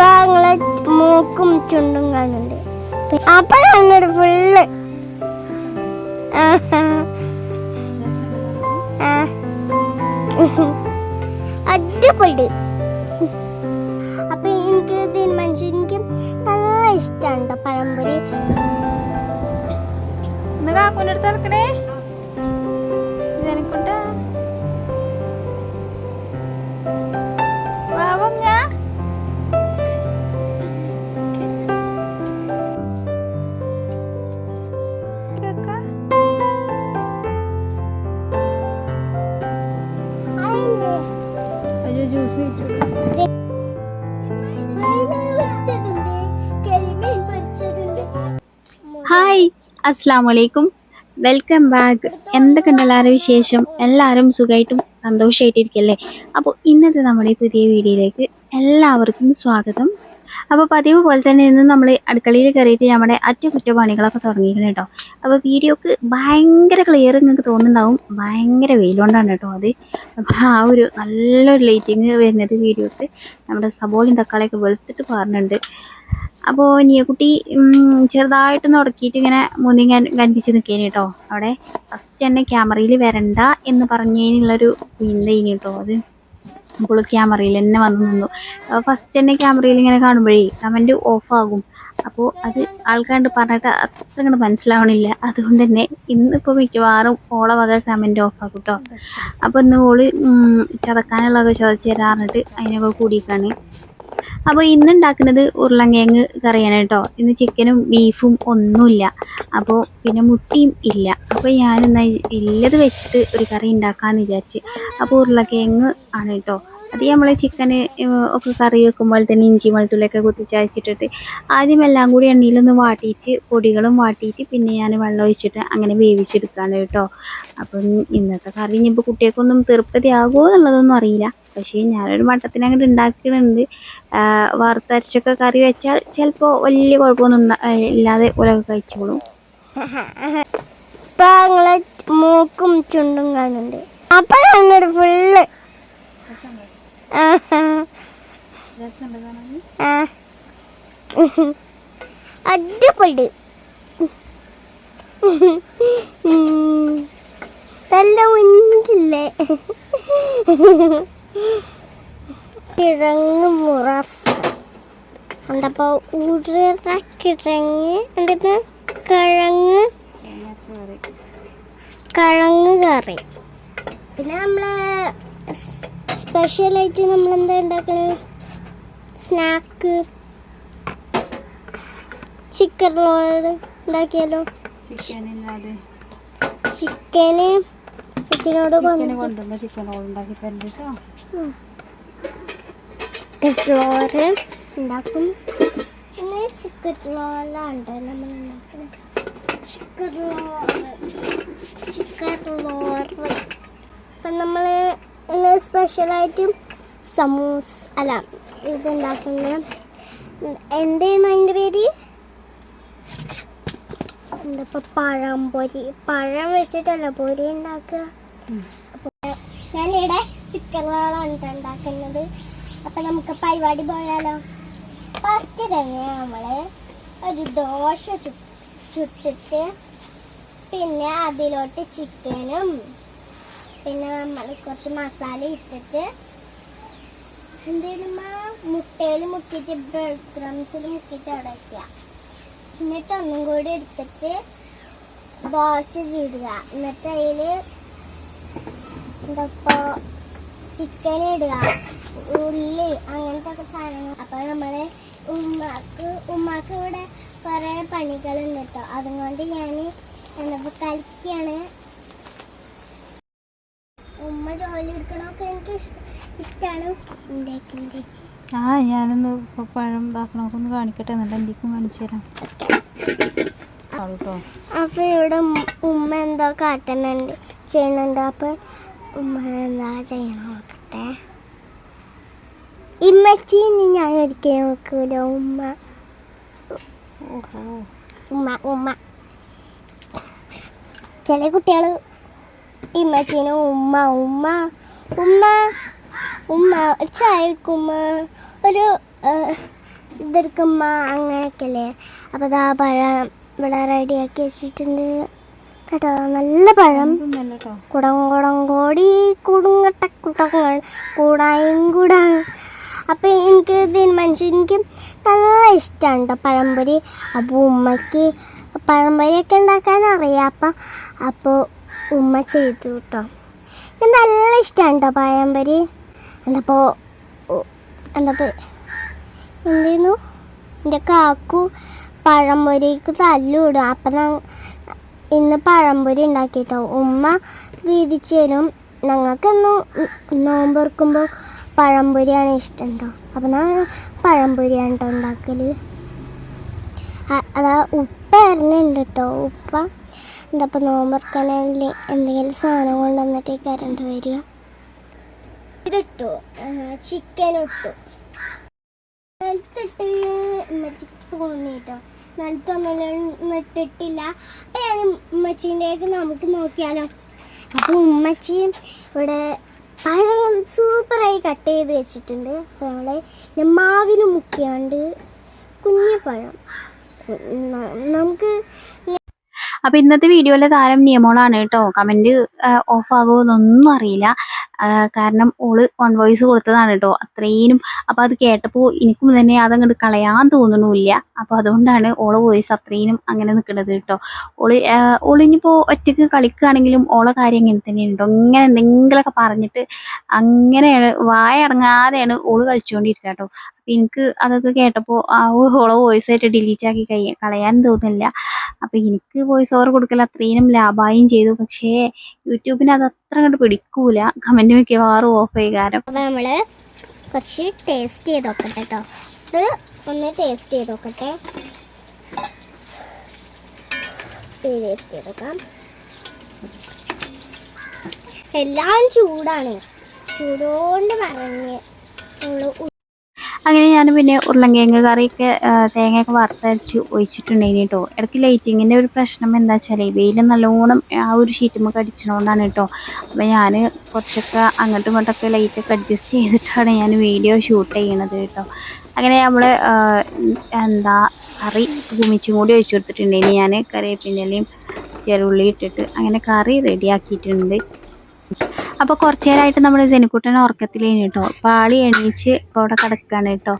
ഞങ്ങളെ മൂക്കും ചുണ്ടും കാണുന്നുണ്ട്. അപ്പൊ ഫുള്ള് അടിപൊളി. അപ്പൊ എനിക്ക് തീരുമാനിച്ചു. എനിക്ക് നല്ല ഇഷ്ടമാണ് പഴംപൊരി. കാക്കൂന്റെ അടുത്ത് അസ്സാം വലൈക്കും വെൽക്കം ബാക്ക്. എന്തൊക്കെയുണ്ട് എല്ലാവരും വിശേഷം? എല്ലാവരും സുഖമായിട്ടും സന്തോഷമായിട്ടിരിക്കല്ലേ? അപ്പോൾ ഇന്നത്തെ നമ്മുടെ പുതിയ വീഡിയോയിലേക്ക് എല്ലാവർക്കും സ്വാഗതം. അപ്പോൾ പതിവ് പോലെ തന്നെ ഇന്ന് നമ്മൾ അടുക്കളയിൽ കയറിയിട്ട് നമ്മുടെ അറ്റകുറ്റപ്പണികളൊക്കെ തുടങ്ങിയിരിക്കണം കേട്ടോ. അപ്പോൾ വീഡിയോക്ക് ഭയങ്കര ക്ലിയർ നിങ്ങൾക്ക് തോന്നുന്നുണ്ടാവും. ഭയങ്കര വെയിലുകൊണ്ടാണ് കേട്ടോ അത്. അപ്പോൾ ആ ഒരു നല്ലൊരു ലൈറ്റിങ് വരുന്നത് വീഡിയോക്ക്. നമ്മുടെ സബോളിൻ തക്കാളിയൊക്കെ വെളുത്തിട്ട് പറഞ്ഞിട്ടുണ്ട് അപ്പോൾ നീയക്കുട്ടി ചെറുതായിട്ടൊന്ന് ഉടക്കിയിട്ട് ഇങ്ങനെ മുന്നി കനിപ്പിച്ച് നിൽക്കേനി കേട്ടോ അവിടെ ഫസ്റ്റ് തന്നെ ക്യാമറയിൽ വരണ്ട എന്ന് പറഞ്ഞതിനുള്ളൊരു ഇന്തേനി കേട്ടോ അത്. ഇപ്പോൾ ക്യാമറയിൽ തന്നെ വന്ന് നിന്നു. ഫസ്റ്റ് തന്നെ ക്യാമറയിൽ ഇങ്ങനെ കാണുമ്പോഴേ കമന്റ് ഓഫാകും അപ്പോൾ അത് ആൾക്കാണ്ട് പറഞ്ഞിട്ട് അത്ര കണ്ട് മനസ്സിലാവണില്ല. അതുകൊണ്ട് തന്നെ ഇന്നിപ്പോൾ മിക്കവാറും ഓളെ വക കമന്റ് ഓഫാക്കും കേട്ടോ അപ്പോൾ ഇന്ന് ഓൾ ചതക്കാനുള്ളതൊക്കെ ചതച്ച് തരാറിട്ട് അതിനൊക്കെ കൂടിയിട്ടാണ് അപ്പോൾ ഇന്ന് ഉണ്ടാക്കുന്നത് ഉരുളങ്കിഴങ്ങ് കറിയാണ് കേട്ടോ. ഇന്ന് ചിക്കനും ബീഫും ഒന്നുമില്ല. അപ്പോൾ പിന്നെ മുട്ടിയും ഇല്ല. അപ്പോൾ ഞാനെന്നാ ഇല്ലത് വെച്ചിട്ട് ഒരു കറി ഉണ്ടാക്കാമെന്ന് വിചാരിച്ച്. അപ്പോൾ ഉരുളക്കിഴങ്ങ് ആണ് കേട്ടോ. അത് നമ്മൾ ചിക്കന് ഒക്കെ കറി വെക്കുമ്പോൾ തന്നെ ഇഞ്ചി വെളുത്തുള്ളിയൊക്കെ കുത്തിച്ചയച്ചിട്ടിട്ട് ആദ്യം എല്ലാം കൂടി എണ്ണയിലൊന്ന് വാട്ടിയിട്ട് പൊടികളും വാട്ടിയിട്ട് പിന്നെ ഞാൻ വെള്ളം ഒഴിച്ചിട്ട് അങ്ങനെ വേവിച്ചെടുക്കുകയാണ് കേട്ടോ. അപ്പം ഇന്നത്തെ കറി ഇനിയിപ്പോൾ കുട്ടികൾക്കൊന്നും തൃപ്തിയാകുമോ എന്നുള്ളതൊന്നും അറിയില്ല. പക്ഷേ ഞാനൊരു മട്ടത്തിന് അങ്ങോട്ട് ഉണ്ടാക്കുന്നുണ്ട് വറുത്തരച്ചൊക്കെ കറി വെച്ചാൽ ചിലപ്പോൾ വലിയ കുഴപ്പമൊന്നും ഇല്ലാതെ ഉലക കഴിച്ചോളും. ഇപ്പൊ മൂക്കും ചുണ്ടും കാണുന്നുണ്ട്. അപ്പം ഫുള്ള് അടിപൊളി. നല്ല മുഞ്ചില്ലേ? കിഴങ്ങ് മുറസ് എന്തപ്പോ ഉരുളക്കിഴങ്ങ് എന്താ കിഴങ്ങ്. കിഴങ്ങ് കറി. പിന്നെ നമ്മൾ സ്പെഷ്യലായിട്ട് നമ്മൾ എന്താ ഉണ്ടാക്കണേ? സ്നാക്ക് ചിക്കൻ റോൾ ഉണ്ടാക്കിയാലോ? ചിക്കൻ ചിക്കന് ചിക്കനോട് ചിക്കന് കൊണ്ടുവന്ന ചിക്കൻ റോൾ ഉണ്ടാക്കി തരണ്ട ചിക്കൻ ഫ്ലോറ് ഉണ്ടാക്കും പിന്നെ ചിക്കൻ റോളാണ് നമ്മൾ ഉണ്ടാക്കുന്നത് ചിക്കൻ റോൾ ചിക്കൻ റോൾ അപ്പം നമ്മൾ ഇന്ന് സ്പെഷ്യലായിട്ടും സമൂസ് അല്ല ഇത് ഉണ്ടാക്കുന്നത്. എന്തായിരുന്നു അതിന്റെ പേര്? എന്താ ഇപ്പം പഴം പൊരി. പഴം വെച്ചിട്ടല്ല പൊരി ഉണ്ടാക്കുക. ഞാനിവിടെ ചിക്കൻ റോളാണ് ഉണ്ടാക്കുന്നത്. അപ്പൊ നമുക്ക് പരിപാടി പോയാലോ? ഫസ്റ്റ് തന്നെ നമ്മൾ ഒരു ദോശ ചു ചുട്ടിട്ട് പിന്നെ അതിലോട്ട് ചിക്കനും പിന്നെ നമ്മൾ കുറച്ച് മസാല ഇട്ടിട്ട് എന്തേലും മുട്ടയിൽ മുക്കിയിട്ട് ബ്രെഡ് ക്രംസിൽ മുക്കിയിട്ട് അവിടെ വയ്ക്കുക എന്നിട്ട് ഒന്നും കൂടി എടുത്തിട്ട് ദോശ ചൂടുക. എന്നിട്ട് അതിൽ എന്താ ചിക്കൻ ഇടുക ഉള്ളി അങ്ങനത്തെ ഒക്കെ സാധനങ്ങൾ. അപ്പോൾ നമ്മൾ ഉമ്മാക്ക് ഉമ്മാക്ക് ഇവിടെ കുറേ പണികളുണ്ട് കേട്ടോ. അതുകൊണ്ട് ഞാൻ എന്താ കളിക്കാണ്. ഉമ്മ ജോലി എടുക്കണമൊക്കെ എനിക്ക് ഇഷ്ടമാണ് ഉണ്ടാക്കി ആ ഞാനൊന്ന് ഇപ്പൊ പഴം ഇതാക്കണമൊക്കെ ഒന്ന് കാണിക്കട്ടെ. എന്നിട്ട് എന്റെക്കും കാണിച്ചു തരാം. അപ്പോൾ അപ്പൊ ഇവിടെ ഉമ്മ എന്തോ കാട്ടുന്നുണ്ട് ചെയ്യണുണ്ട് അപ്പൊ എന്താ ചെയ്യണം നോക്കട്ടെ ഇമ്മച്ചീന്ന് ഞാൻ ഒരിക്കലും നോക്കൂല. ഉമ്മ. ഉമ്മ ഉമ്മ. ചില കുട്ടികൾ ഇമ്മച്ചീനെ ഉമ്മ ഉമ്മ ഉമ്മ ഉമ്മ ചായ എടുക്കും ഉമ്മ ഒരു ഇതെടുക്കുമ്മ അങ്ങനെയൊക്കെ അല്ലേ അപ്പോൾ ഇതാ പഴം ഇവിടെ റെഡിയാക്കി വെച്ചിട്ടുണ്ട്. കേട്ടോ? നല്ല പഴം. കുടം കുടം കോടി കുടുങ്ങട്ട കുടങ്ങൾ കൂടായും കൂടാണ് അപ്പോൾ എനിക്ക് തീരുമാനിച്ചു എനിക്ക് നല്ല ഇഷ്ടമാണ് കേട്ടോ പഴംപൊരി. അപ്പോൾ ഉമ്മയ്ക്ക് പഴംപൊരിയൊക്കെ ഉണ്ടാക്കാൻ അറിയാം. അപ്പം അപ്പോൾ ഉമ്മ ചെയ്തു കേട്ടോ എനിക്ക് നല്ല ഇഷ്ടമാണ് കേട്ടോ പഴംപൊരി. എന്തപ്പോൾ എന്തപ്പോൾ എന്തായിരുന്നു എന്റെ കാക്കു പഴംപൊരിക്ക് തല്ലുവിടും അപ്പം ഞാൻ ഇന്ന് പഴംപൊരി ഉണ്ടാക്കിയിട്ടോ ഉമ്മ വീതിച്ചു തരും. ഞങ്ങൾക്കൊന്നും നോമ്പെറുക്കുമ്പോൾ പഴംപൊരിയാണ് ഇഷ്ടം കേട്ടോ അപ്പം ഞാൻ പഴംപൊരിയാണ് കേട്ടോ ഉണ്ടാക്കൽ അതാ ഉപ്പ വരുന്നുണ്ട് കേട്ടോ ഉപ്പ എന്താ ഇപ്പം നോമ്പെറുക്കാനെങ്കിൽ എന്തെങ്കിലും സാധനം കൊണ്ടുവന്നിട്ട് കരണ്ട് വരിക. ഇതിട്ടു. ചിക്കൻ ഇട്ടു. നിലത്തിട്ട് തോന്നി തോന്നിട്ടോ നിലത്തൊന്നും ഇട്ടിട്ടില്ല അപ്പം ഞാൻ ഉമ്മച്ചീന്റെയൊക്കെ നമുക്ക് നോക്കിയാലോ. അപ്പോൾ ഉമ്മച്ചിയും ഇവിടെ പഴം സൂപ്പറായി കട്ട് ചെയ്ത് വെച്ചിട്ടുണ്ട്. അപ്പോൾ നമ്മളെ മാവിന് മുക്കിയാണ്ട് കുഞ്ഞു പഴം. നമുക്ക് അപ്പൊ ഇന്നത്തെ വീഡിയോയിലെ താരം നിയമോളാണ് കേട്ടോ. കമന്റ് ഓഫ് ആകുമെന്നൊന്നും അറിയില്ല. ആ, കാരണം ഓൾ ഓൺ വോയിസ് കൊടുത്തതാണ് കേട്ടോ അത്രയും അപ്പൊ അത് കേട്ടപ്പോൾ എനിക്കും തന്നെ അതങ്ങോട്ട് കളയാൻ തോന്നണില്ല. അപ്പൊ അതുകൊണ്ടാണ് ഓളെ വോയിസ് അത്രയും അങ്ങനെ നിൽക്കുന്നത് കേട്ടോ ഓൾ ഓളിനിപ്പോൾ ഒറ്റയ്ക്ക് കളിക്കുകയാണെങ്കിലും ഓളെ കാര്യം ഇങ്ങനെ തന്നെയാണ് കേട്ടോ ഇങ്ങനെ എന്തെങ്കിലുമൊക്കെ പറഞ്ഞിട്ട് അങ്ങനെയാണ് വായ അടങ്ങാതെയാണ് ഓൾ കളിച്ചുകൊണ്ടിരിക്കുക കേട്ടോ അപ്പൊ എനിക്ക് അതൊക്കെ കേട്ടപ്പോൾ ആ ഓളെ വോയിസ് ആയിട്ട് ഡിലീറ്റ് ആക്കി കൈ കളയാൻ തോന്നുന്നില്ല അപ്പൊ എനിക്ക് വോയിസ് ഓവർ കൊടുക്കൽ അത്രയും ലാഭായും ചെയ്തു. പക്ഷേ യൂട്യൂബിന് അത് അത്ര കണ്ട് പിടിക്കൂല. കമന്റ് മിക്കവാറും ഓഫ് ആയി നമ്മൾ കുറച്ച് ടേസ്റ്റ് ചെയ്ത് നോക്കട്ടെ കേട്ടോ ഇത് ഒന്ന് ടേസ്റ്റ് ചെയ്ത് നോക്കട്ടെ. ടേസ്റ്റ് ചെയ്ത് നോക്കാം. എല്ലാം ചൂടാണ്. ചൂടോണ്ട് പറഞ്ഞ് നമ്മൾ അങ്ങനെ ഞാൻ പിന്നെ ഉരുളങ്കിഴങ്ങ് കറിയൊക്കെ തേങ്ങയൊക്കെ വറുത്തരച്ച് ഒഴിച്ചിട്ടുണ്ടായിന് കേട്ടോ ഇടയ്ക്ക് ലൈറ്റിങ്ങിന്റെ ഒരു പ്രശ്നം എന്താ വെച്ചാൽ വെയിൽ നല്ലോണം ആ ഒരു ഷീറ്റുമ്മൊക്കെ അടിച്ചതുകൊണ്ടാണ് കേട്ടോ അപ്പോൾ ഞാൻ കുറച്ചൊക്കെ അങ്ങോട്ടും ഇങ്ങോട്ടൊക്കെ ലൈറ്റൊക്കെ അഡ്ജസ്റ്റ് ചെയ്തിട്ടാണ് ഞാൻ വീഡിയോ ഷൂട്ട് ചെയ്യണത് കേട്ടോ അങ്ങനെ നമ്മൾ എന്താ കറി ഭൂമിച്ചും കൂടി ഒഴിച്ചു കൊടുത്തിട്ടുണ്ടായിന്. ഞാൻ കറിവേപ്പിന്റെലയും ചെറുള്ളി ഇട്ടിട്ട് അങ്ങനെ കറി റെഡിയാക്കിയിട്ടുണ്ട് അപ്പോൾ കുറച്ച് നേരമായിട്ട് നമ്മുടെ ജനിക്കുട്ടൻ ഉറക്കത്തിലേനു കേട്ടോ. അപ്പോൾ ആൾ എണീച്ച് ഇപ്പോൾ അവിടെ കിടക്കുകയാണ് കേട്ടോ.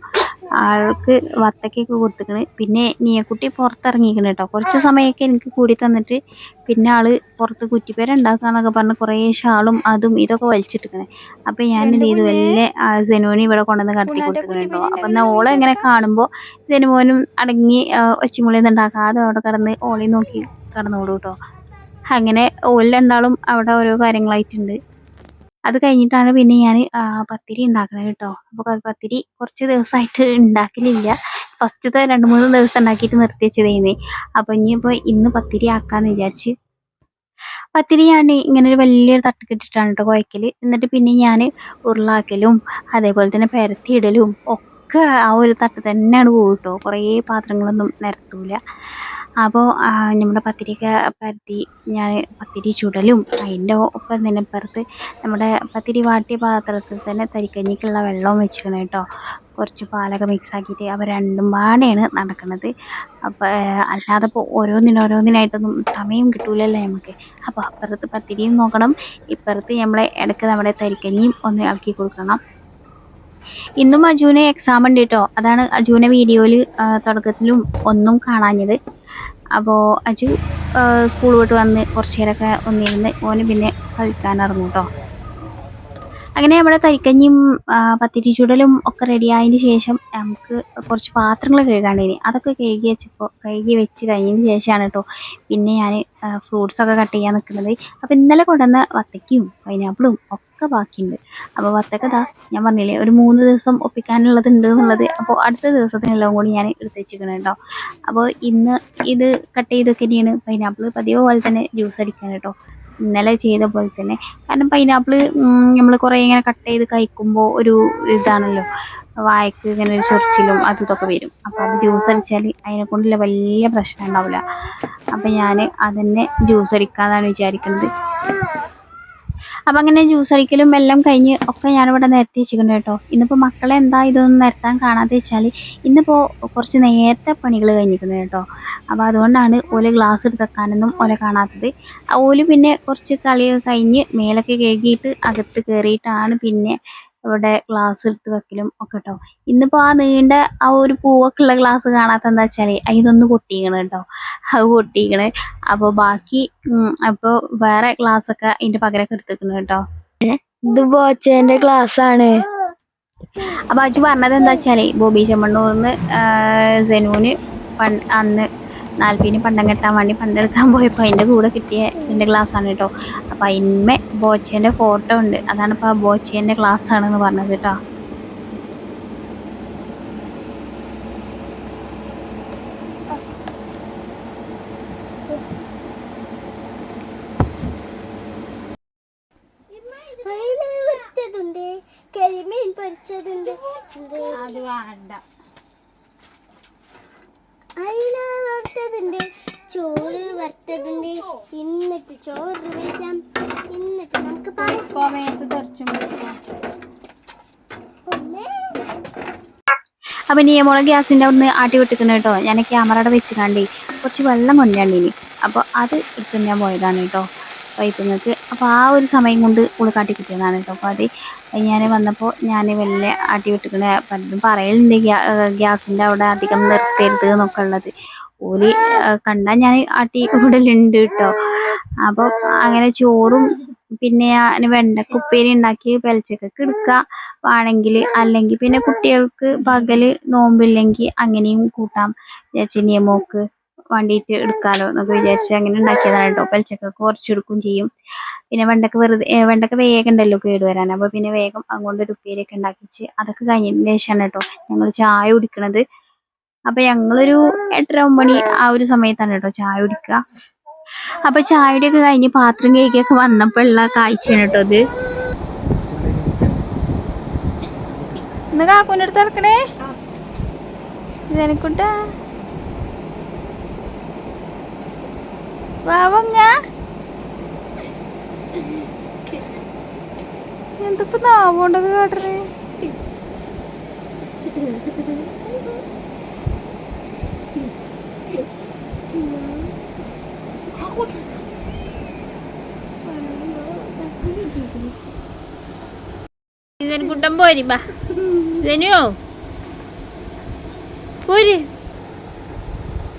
ആൾക്ക് വത്തക്കൊക്കെ കൊടുത്തിക്കണ്. പിന്നെ നീയക്കുട്ടി പുറത്തിറങ്ങിക്കണ് കേട്ടോ. കുറച്ച് സമയമൊക്കെ എനിക്ക് കൂടി തന്നിട്ട് പിന്നെ ആൾ പുറത്ത് കുറ്റിപ്പേര ഉണ്ടാക്കാന്നൊക്കെ പറഞ്ഞ് കുറേ ഷാളും അതും ഇതൊക്കെ വലിച്ചിട്ടിക്കണേ. അപ്പം ഞാൻ എന്ത് ചെയ്തു വല്ല ജനുവിനെ ഇവിടെ കൊണ്ടുവന്ന് കടത്തി കൊടുത്തിട്ടുണ്ടോ അപ്പം എന്നാൽ ഓളെ ഇങ്ങനെ കാണുമ്പോൾ ജനുവനും അടങ്ങി ഒച്ചമുളിയൊന്നും ഉണ്ടാക്കാതെ അവിടെ കിടന്ന് ഓളി നോക്കി കടന്നോളൂ കേട്ടോ. അങ്ങനെ ഓൽ രണ്ടാളും അവിടെ ഓരോ കാര്യങ്ങളായിട്ടുണ്ട്. അത് കഴിഞ്ഞിട്ടാണ് പിന്നെ ഞാൻ പത്തിരി ഉണ്ടാക്കണത് കേട്ടോ. അപ്പോൾ പത്തിരി കുറച്ച് ദിവസമായിട്ട് ഉണ്ടാക്കലില്ല. ഫസ്റ്റത്തെ രണ്ട് മൂന്ന് ദിവസം ഉണ്ടാക്കിയിട്ട് നിർത്തി വെച്ചതേന്നേ. അപ്പോൾ ഇനിയിപ്പോൾ ഇന്ന് പത്തിരി ആക്കാന്ന് വിചാരിച്ച്. പത്തിരി ഞാൻ ഇങ്ങനെ ഒരു വലിയൊരു തട്ട് കെട്ടിട്ടാണ് കേട്ടോ കുഴക്കൽ എന്നിട്ട് പിന്നെ ഞാൻ ഉരുളാക്കലും അതേപോലെ തന്നെ പരത്തിയിടലും ഒക്കെ ആ ഒരു തട്ട് തന്നെയാണ് പോകും കേട്ടോ കുറേ പാത്രങ്ങളൊന്നും നിരത്തൂല. അപ്പോൾ നമ്മുടെ പത്തിരിക്ക പരത്തി ഞാൻ പത്തിരി ചുടലും അതിന്റെ ഒപ്പം തന്നെ പുറത്ത് നമ്മുടെ പത്തിരി വാട്ടിയ പാത്രത്തിൽ തന്നെ തരിക്കഞ്ഞിക്കുള്ള വെള്ളവും വെച്ചിരിക്കണം കേട്ടോ കുറച്ച് പാലൊക്കെ മിക്സ് ആക്കിയിട്ട് അപ്പോൾ രണ്ടും പാടെയാണ് നടക്കുന്നത് അപ്പോൾ അല്ലാതെ ഇപ്പോൾ ഓരോന്നിനും ഓരോന്നിനായിട്ടൊന്നും സമയം കിട്ടൂലല്ലോ നമുക്ക് അപ്പോൾ അപ്പുറത്ത് പത്തിരിയും നോക്കണം. ഇപ്പുറത്ത് നമ്മളെ ഇടയ്ക്ക് നമ്മുടെ തരിക്കഞ്ഞിയും ഒന്ന് ഇളക്കി കൊടുക്കണം. ഇന്നും അജുവിന് എക്സാം ഉണ്ട് കേട്ടോ അതാണ് അജുവിനെ വീഡിയോയിൽ തുടക്കത്തിലും ഒന്നും കാണാഞ്ഞത്. അപ്പോൾ അജു സ്കൂൾ വിട്ട് വന്ന് കുറച്ച് നേരമൊക്കെ ഒന്നിരുന്ന് ഓന് പിന്നെ കളിക്കാൻ ഇറങ്ങും കേട്ടോ അങ്ങനെ നമ്മുടെ കരിക്കഞ്ഞിയും പത്തിരി ചുടലും ഒക്കെ റെഡി ആയതിന് ശേഷം നമുക്ക് കുറച്ച് പാത്രങ്ങൾ കഴുകാണ്ടിനി അതൊക്കെ കഴുകി വെച്ചപ്പോൾ കഴുകി വെച്ച് കഴിഞ്ഞതിന് ശേഷമാണ് കേട്ടോ പിന്നെ ഞാൻ ഫ്രൂട്ട്സ് ഒക്കെ കട്ട് ചെയ്യാൻ നിൽക്കുന്നത്. അപ്പോൾ ഇന്നലെ കൊണ്ടുവന്ന വത്തക്കയും പൈനാപ്പിളും ഒക്കെ ബാക്കിയുണ്ട്. അപ്പോൾ വത്തക്ക ദാ ഞാൻ പറഞ്ഞില്ലേ ഒരു മൂന്ന് ദിവസം ഒപ്പിക്കാനുള്ളത് ഉണ്ട് എന്നുള്ളത്. അപ്പോൾ അടുത്ത ദിവസത്തിനുള്ളതും കൂടി ഞാൻ എടുത്ത് വെച്ചിരിക്കണം കേട്ടോ അപ്പോൾ ഇന്ന് ഇത് കട്ട് ചെയ്തൊക്കെ തന്നെയാണ് പൈനാപ്പിൾ പതിവ് പോലെ തന്നെ ജ്യൂസ് അടിക്കാൻ കേട്ടോ ഇന്നലെ ചെയ്ത പോലെ തന്നെ. കാരണം പൈനാപ്പിൾ നമ്മൾ കുറേ ഇങ്ങനെ കട്ട് ചെയ്ത് കഴിക്കുമ്പോൾ ഒരു ഇതാണല്ലോ. വായക്ക് ഇങ്ങനെ ഒരു ചൊറിച്ചിലും അതും ഇതൊക്കെ വരും. അപ്പോൾ അത് ജ്യൂസ് അടിച്ചാൽ അതിനെ കൊണ്ടുള്ള വലിയ പ്രശ്നം ഉണ്ടാവില്ല അപ്പം ഞാൻ അതന്നെ ജ്യൂസ് അടിക്കാന്നാണ് വിചാരിക്കുന്നത് അപ്പം അങ്ങനെ ജ്യൂസ് അടിക്കലും എല്ലാം കഴിഞ്ഞ് ഒക്കെ ഞാനിവിടെ നിരത്തി വെച്ചിട്ടുണ്ട് കേട്ടോ. ഇന്നിപ്പോൾ മക്കളെ എന്താ ഇതൊന്നും നിരത്താൻ കാണാതെ വെച്ചാൽ ഇന്നിപ്പോൾ കുറച്ച് നേരത്തെ പണികൾ കഴിഞ്ഞിരിക്കുന്നത് കേട്ടോ. അപ്പോൾ അതുകൊണ്ടാണ് ഓൽ ഗ്ലാസ് എടുത്ത് വെക്കാനൊന്നും ഓലെ കാണാത്തത്. ഓൽ പിന്നെ കുറച്ച് കളിയൊക്കെ കഴിഞ്ഞ് മേലൊക്കെ കഴുകിയിട്ട് അകത്ത് കയറിയിട്ടാണ് പിന്നെ ഇവിടെ ഗ്ലാസ് എടുത്ത് വെക്കലും ഒക്കെ കേട്ടോ ഇന്നിപ്പോ ആ നീണ്ട ആ ഒരു പൂവൊക്കെ ഉള്ള ഗ്ലാസ് കാണാത്ത എന്താ വെച്ചാൽ അതിനൊന്ന് പൊട്ടിക്കണ് കേട്ടോ. അത് പൊട്ടിക്കണ്. അപ്പോൾ ബാക്കി അപ്പോൾ വേറെ ഗ്ലാസ് ഒക്കെ അതിന്റെ പകരമൊക്കെ എടുത്തേക്കണ് കേട്ടോ. ഇത് ബോച്ചേന്റെ ഗ്ലാസ് ആണ്. അപ്പൊ അജു പറഞ്ഞത് എന്താ വെച്ചാൽ ബോബി ചെമ്മണ്ണൂർന്ന് സെനൂന് പണ്ട് അന്ന് നാൽപ്പീന് പണ്ടം കെട്ടാൻ വേണ്ടി പണ്ടെടുക്കാൻ പോയപ്പോൾ അതിന്റെ കൂടെ കിട്ടിയ എന്റെ ക്ലാസ് ആണ് കേട്ടോ. അപ്പോൾ അതിന്മേ ബോച്ചേന്റെ ഫോട്ടോ ഉണ്ട്. അതാണ് ഇപ്പോൾ ആ ബോച്ചേന്റെ ക്ലാസ് ആണെന്ന് പറഞ്ഞത് കേട്ടോ. കരിമീൻ പൊരിച്ചതുണ്ട്. അത് വേണ്ട. അയില വറുത്തതുണ്ട് ചോറ് വറുത്തതുണ്ട്. എന്നിട്ട് ചോറ് വയ്ക്കാം എന്നിട്ട് നമുക്ക് കോമയത്ത് തെറിച്ചും അപ്പം ഇനി നിയമോളെ ഗ്യാസിന്റെ അവിടുന്ന് ആട്ടി വിട്ടിക്കണം കേട്ടോ. ഞാൻ ക്യാമറയുടെ വെച്ച് കണ്ടേ കുറച്ച് വെള്ളം കൊണ്ടുവന്നിനി അപ്പോൾ അത് ഇട്ടും ഞാൻ പോയതാണ് കേട്ടോ. പൈപ്പിങ്ങൾക്ക് അപ്പോൾ ആ ഒരു സമയം കൊണ്ട് കാട്ടി കിട്ടിയതാണ് കേട്ടോ അപ്പോൾ അത് ഞാൻ വന്നപ്പോൾ ഞാൻ വലിയ ആട്ടി വിട്ടിക്കണ. പലതും പറയലുണ്ട് ഗ്യാ ഗ്യാസിന്റെ അവിടെ അധികം നിർത്തരുത് എന്നൊക്കെ ഉള്ളത്. ഓൽ കണ്ടാൽ ഞാൻ ആട്ടി കൂടലുണ്ട് കേട്ടോ അപ്പോൾ അങ്ങനെ ചോറും പിന്നെ ഞാൻ വെണ്ടക്ക ഉപ്പേരി ഉണ്ടാക്കി പെലച്ചക്കൊക്കെ എടുക്കുക വേണമെങ്കിൽ അല്ലെങ്കിൽ പിന്നെ കുട്ടികൾക്ക് പകൽ നോമ്പില്ലെങ്കിൽ അങ്ങനെയും കൂട്ടാം. വിചാരിച്ച് നിയമമൊക്കെ വേണ്ടിയിട്ട് എടുക്കാലോ എന്നൊക്കെ വിചാരിച്ച് അങ്ങനെ ഉണ്ടാക്കിയതാണ് കേട്ടോ. പലിശക്കൊക്കെ കുറച്ച് എടുക്കും ചെയ്യും. പിന്നെ വെണ്ടക്ക വെറുതെ വെണ്ടക്ക വേഗം ഉണ്ടല്ലോ കേട് വരാൻ. അപ്പോൾ പിന്നെ വേഗം അങ്ങോട്ട് ഒരു ഉപ്പേരിയൊക്കെ ഉണ്ടാക്കിച്ച് അതൊക്കെ കഴിഞ്ഞതിന് ശേഷമാണ് കേട്ടോ ഞങ്ങൾ ചായ കുടിക്കണത്. അപ്പോൾ ഞങ്ങളൊരു എട്ടര ഒമ്പണി ആ ഒരു സമയത്താണ് കേട്ടോ ചായ കുടിക്കുക അപ്പോൾ ചായയുടെയൊക്കെ കഴിഞ്ഞ് പാത്രം കേക്കൊക്കെ വന്നപ്പോഴുള്ള കാഴ്ചയാണ് കേട്ടോ അത് ഇന്ന് കാക്കൂന്റെ അടുത്ത് ഇറക്കണേ ജനക്കുട്ട വാവങ്ങ എന്തിപ്പോ നാവുകൊണ്ടൊക്കെ കാട്ടണേ ജനക്കുട്ടൻ പോരി ബാ. ജനുവോ പോരി.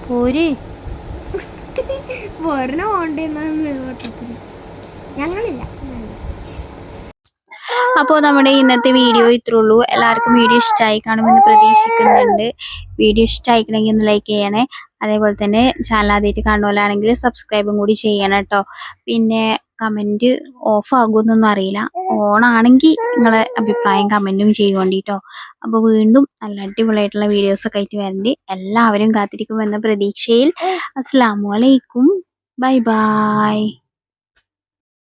പോര്. ഒരെണ്ണം ഓണ്ടെന്നാണ് ഞങ്ങളില്ല. അപ്പോൾ നമ്മുടെ ഇന്നത്തെ വീഡിയോ ഇത്രേ ഉള്ളൂ. എല്ലാവർക്കും വീഡിയോ ഇഷ്ടമായി കാണുമെന്ന് പ്രതീക്ഷിക്കുന്നുണ്ട്. വീഡിയോ ഇഷ്ടമായിക്കണമെങ്കിൽ ഒന്ന് ലൈക്ക് ചെയ്യണേ. അതേപോലെ തന്നെ ചാനൽ ആദ്യമായിട്ട് കാണുമല്ലാണെങ്കിൽ സബ്സ്ക്രൈബും കൂടി ചെയ്യണം കേട്ടോ. പിന്നെ കമന്റ് ഓഫ് ആകുമെന്നൊന്നും അറിയില്ല. ഓൺ ആണെങ്കിൽ നിങ്ങളെ അഭിപ്രായം കമന്റും ചെയ്യുവേണ്ടി കേട്ടോ. അപ്പോൾ വീണ്ടും നല്ല അടിപൊളിയായിട്ടുള്ള വീഡിയോസൊക്കെ ആയിട്ട് വരണ്ട്. എല്ലാവരും കാത്തിരിക്കുമെന്ന പ്രതീക്ഷയിൽ. അസ്സാം വലൈക്കും ബൈ ബൈ